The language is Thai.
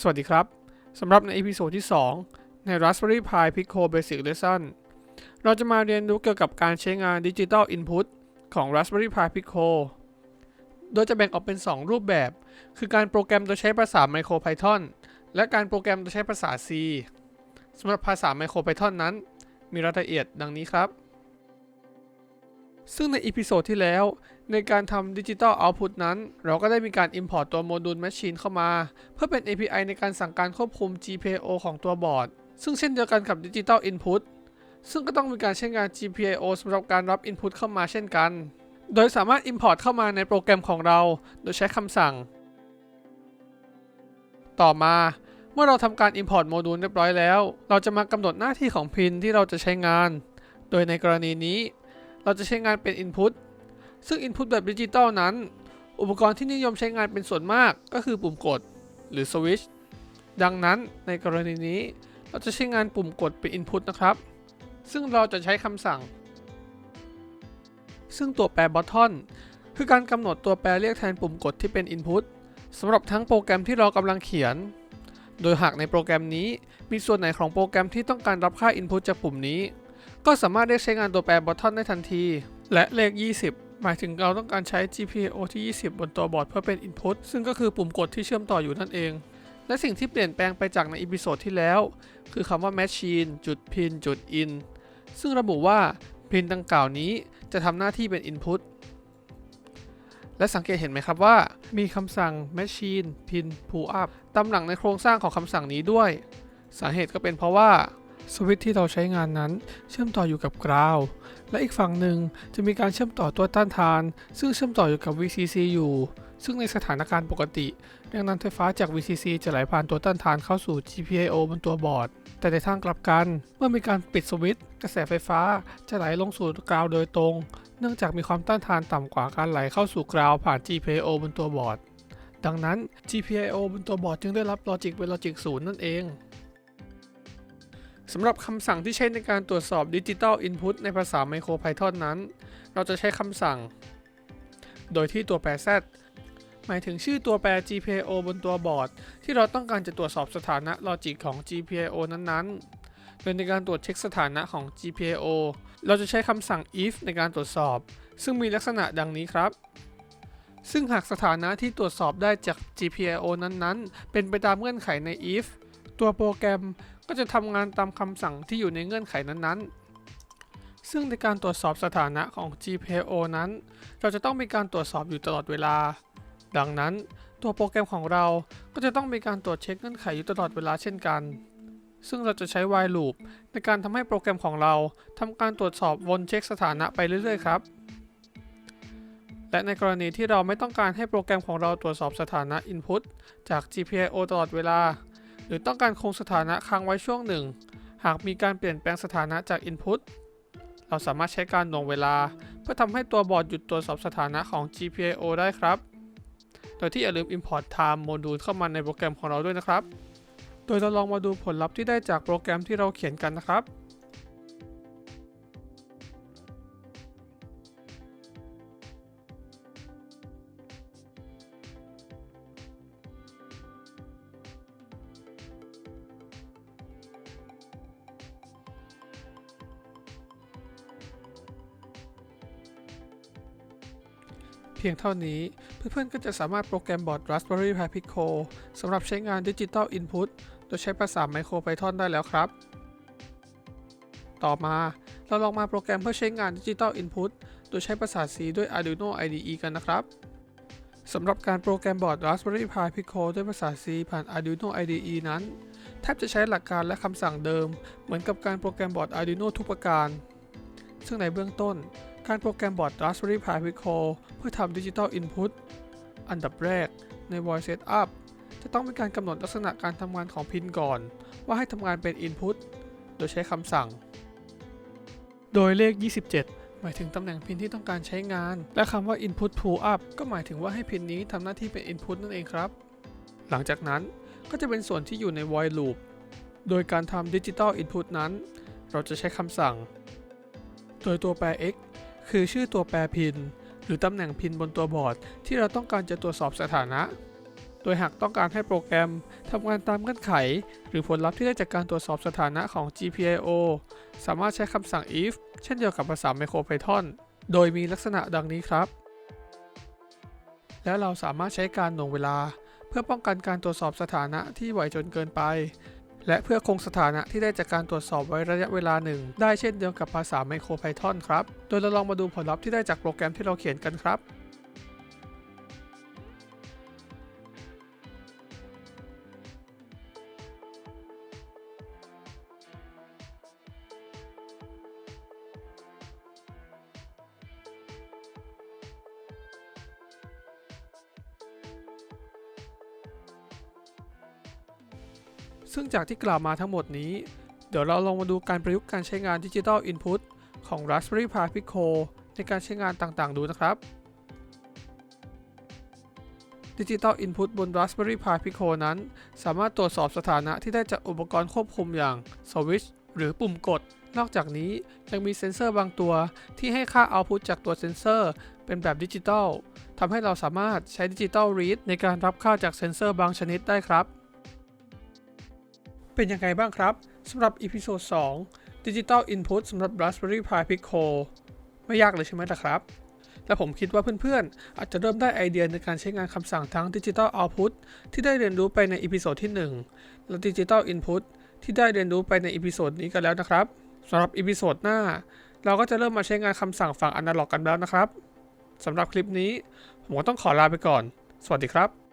สวัสดีครับสำหรับในอีพิโซดที่ 2 ใน Raspberry Pi Pico Basic Lesson เราจะมาเรียนรู้เกี่ยวกับการใช้งาน Digital Input ของ Raspberry Pi Pico โดยจะแบ่งออกเป็น 2 รูปแบบ คือการโปรแกรมโดยใช้ภาษา MicroPython และการโปรแกรมโดยใช้ภาษา C สำหรับภาษา MicroPython นั้น มีรายละเอียดดังนี้ครับ ซึ่งในอีพิโซดที่แล้ว ในการทำ Digital Output นั้น เราก็ได้มีการ Import ตัวโมดูล Machine เข้ามา เพื่อเป็น API ในการสั่งการควบคุม GPIO ของตัวบอร์ด ซึ่งเช่นเดียวกันกับ Digital Input ซึ่งก็ต้องมีการใช้งาน GPIO สำหรับการรับ Input เข้ามาเช่นกัน โดยสามารถ Import เข้ามาในโปรแกรมของเรา โดยใช้คำสั่ง ต่อมาเมื่อเราทำการ Import โมดูลเรียบร้อยแล้ว เราจะมากำหนดหน้าที่ของพินที่เราจะใช้งาน โดยในกรณีนี้ เราจะใช้งานเป็น Input ซึ่ง Input แบบดิจิตอลนั้น อุปกรณ์ที่นิยมใช้งานเป็นส่วนมากก็คือปุ่มกดหรือ Switch ดังนั้นในกรณีนี้เราจะใช้งานปุ่มกดเป็น Input นะครับ ซึ่งเราจะใช้คำสั่ง ซึ่งตัวแปร button คือการกำหนดตัวแปรเรียกแทนปุ่มกดที่เป็น Input สำหรับทั้งโปรแกรมที่เรากำลังเขียน โดยหากในโปรแกรมนี้มีส่วนไหนของโปรแกรมที่ต้องการรับค่า Input จากปุ่มนี้ ก็สามารถเรียกใช้งานตัวแปร button ได้ทันที และเลข 20 หมายถึงเราต้องการใช้ GPIO ที่ 20 บนตัวบอร์ดเพื่อเป็น Input ซึ่งก็คือปุ่มกดที่เชื่อมต่ออยู่นั่นเอง และสิ่งที่เปลี่ยนแปลงไปจากในอีพิโซดที่แล้ว คือคำว่า machine จุด pin จุด in ซึ่งระบุว่า pin ดังกล่าวนี้จะทำหน้าที่เป็น input และสังเกตเห็นไหมครับว่า มีคำสั่ง machine pin pull up ตำหลังในโครงสร้างของคำสั่งนี้ด้วย สาเหตุก็เป็นเพราะว่า สวิตช์ที่เราใช้งานนั้นเชื่อมต่ออยู่กับกราว และอีกฝั่งหนึ่งจะมีการเชื่อมต่อตัวต้านทาน ซึ่งเชื่อมต่ออยู่กับ VCC อยู่ ซึ่งในสถานการณ์ปกติแรงดันไฟฟ้าจาก VCC จะไหลผ่านตัวต้านทานเข้าสู่ GPIO บนตัวบอร์ด แต่ในทางกลับกัน เมื่อมีการปิดสวิตช์กระแสไฟฟ้าจะไหลลงสู่กราวโดยตรง เนื่องจากมีความต้านทานต่ำกว่าการไหลเข้าสู่กราวผ่าน GPIO บนตัวบอร์ดดังนั้น GPIO บนตัวบอร์ดจึงได้รับลอจิกเป็นลอจิกศูนย์นั่นเอง สำหรับคำสั่งที่ใช้ในการตรวจสอบ Digital Input ในภาษา MicroPython นั้น เราจะใช้คำสั่ง โดยที่ตัวแปร z หมายถึงชื่อตัวแปร GPIO บนตัวบอร์ด ที่เราต้องการจะตรวจสอบสถานะลอจิกของ GPIO นั้นๆ โดยในการตรวจเช็คสถานะของ GPIO เราจะใช้คำสั่ง if ในการตรวจสอบ ซึ่งมีลักษณะดังนี้ครับ ซึ่งหากสถานะที่ตรวจสอบได้จาก GPIO นั้นๆ เป็นไปตามเงื่อนไขใน if ตัวโปรแกรม ก็จะทำงานตามคำสั่งที่อยู่ในเงื่อนไขนั้นๆ ซึ่งในการตรวจสอบสถานะของ GPIO นั้น เราจะต้องมีการตรวจสอบอยู่ตลอดเวลา ดังนั้นตัวโปรแกรมของเราก็จะต้องมีการตรวจเช็คเงื่อนไขอยู่ตลอดเวลาเช่นกัน ซึ่งเราจะใช้ while loop ในการทำให้โปรแกรมของเราทำการตรวจสอบวนเช็คสถานะไปเรื่อยๆครับ และในกรณีที่เราไม่ต้องการให้โปรแกรมของเราตรวจสอบสถานะ input จาก GPIO ตลอดเวลา หรือต้องการคงสถานะค้างไว้ช่วงหนึ่ง หากมีการเปลี่ยนแปลงสถานะจาก Input เราสามารถใช้การหน่วงเวลา เพื่อทำให้ตัวบอร์ดหยุดตรวจสอบสถานะของ GPIO ได้ครับ โดยที่อย่าลืม Import Time โมดูลเข้ามาในโปรแกรมของเราด้วยนะครับ โดยเราลองมาดูผลลัพธ์ที่ได้จากโปรแกรมที่เราเขียนกันนะครับ พียงเท่านี้ เพื่อนๆ ก็จะสามารถโปรแกรมบอร์ด Raspberry Pi Pico สำหรับใช้งาน Digital Input โดยใช้ภาษา MicroPython ได้แล้วครับ ต่อมาเราลองมาโปรแกรมเพื่อใช้งาน Digital Input โดยใช้ภาษา C ด้วย Arduino IDE กันนะครับสำหรับการโปรแกรมบอร์ด Raspberry Pi Pico ด้วยภาษา C ผ่าน Arduino IDE นั้น แทบจะใช้หลักการและคำสั่งเดิม เหมือนกับการโปรแกรมบอร์ด Arduino ทุกประการ ซึ่งในเบื้องต้น การโปรแกรมบอร์ด Raspberry Pi Pico เพื่อทำ Digital Input อันดับแรกใน Voice Setup จะต้องมีการกำหนดลักษณะการทำงานของพินก่อน ว่าให้ทำงานเป็น Input โดยใช้คำสั่ง โดยเลข 27 หมายถึงตำแหน่งพินที่ต้องการใช้งาน และคำว่า Input Pull Up ก็หมายถึงว่าให้พินนี้ทำหน้าที่เป็น Input นั่นเองครับ หลังจากนั้นก็จะเป็นส่วนที่อยู่ใน Void Loop โดยการทำ Digital Input นั้น เราจะใช้คำสั่ง โดยตัวแปร x คือชื่อตัวแปรพิน หรือตำแหน่งพินบนตัวบอร์ด ที่เราต้องการจะตรวจสอบสถานะ โดยหากต้องการให้โปรแกรมทำงานตามเงื่อนไข หรือผลลัพธ์ที่ได้จากการตรวจสอบสถานะของ GPIO สามารถใช้คำสั่ง if เช่นเดียวกับภาษา MicroPython โดยมีลักษณะดังนี้ครับ และเราสามารถใช้การหน่วงเวลา เพื่อป้องกันการตรวจสอบสถานะที่ไวจนเกินไป และเพื่อคงสถานะที่ได้จากการตรวจสอบไว้ระยะเวลาหนึ่ง ได้เช่นเดียวกับภาษา MicroPython ครับ โดยเราลองมาดูผลลัพธ์ที่ได้จากโปรแกรมที่เราเขียนกันครับ ซึ่งจากที่กล่าวมาทั้งหมดนี้ เดี๋ยวเราลองมาดูการประยุกต์การใช้งานดิจิ t a ล Input ของ Raspberry Pi Pico ในการใช้งานต่างๆ ดูนะครับดิจิ t a ล Input บน Raspberry Pi Pico นั้น สามารถตรวจสอบสถานะที่ได้จากอุปกรณ์ควบคุมอย่าง Switch หรือปุ่มกด นอกจากนี้ยังมีเซ็นเซอร์บางตัว ที่ให้ค่า Output จากตัวเซ็นเซอร์ เป็นแบบดิจิตอลทำให้เราสามารถใช้ดิจิตอล Read ในการรับค่าจากเซ็นเซอร์บางชนิดได้ครับ เป็นยังไงบ้างครับสำหรับ Episode 2 Digital Input สำหรับ Raspberry Pi Pico ไม่ยากเลยใช่ไหมล่ะครับ และผมคิดว่าเพื่อนๆ อาจจะเริ่มได้ไอเดียในการใช้งานคำสั่งทั้ง Digital Output ที่ได้เรียนรู้ไปใน Episode ที่ 1 และ Digital Input ที่ได้เรียนรู้ไปใน Episode นี้กันแล้วนะครับสำหรับ Episode หน้า เราก็จะเริ่มมาใช้งานคำสั่งฝั่ง Analog กันแล้วนะครับสำหรับคลิปนี้ ผมก็ต้องขอลาไปก่อน สวัสดีครับ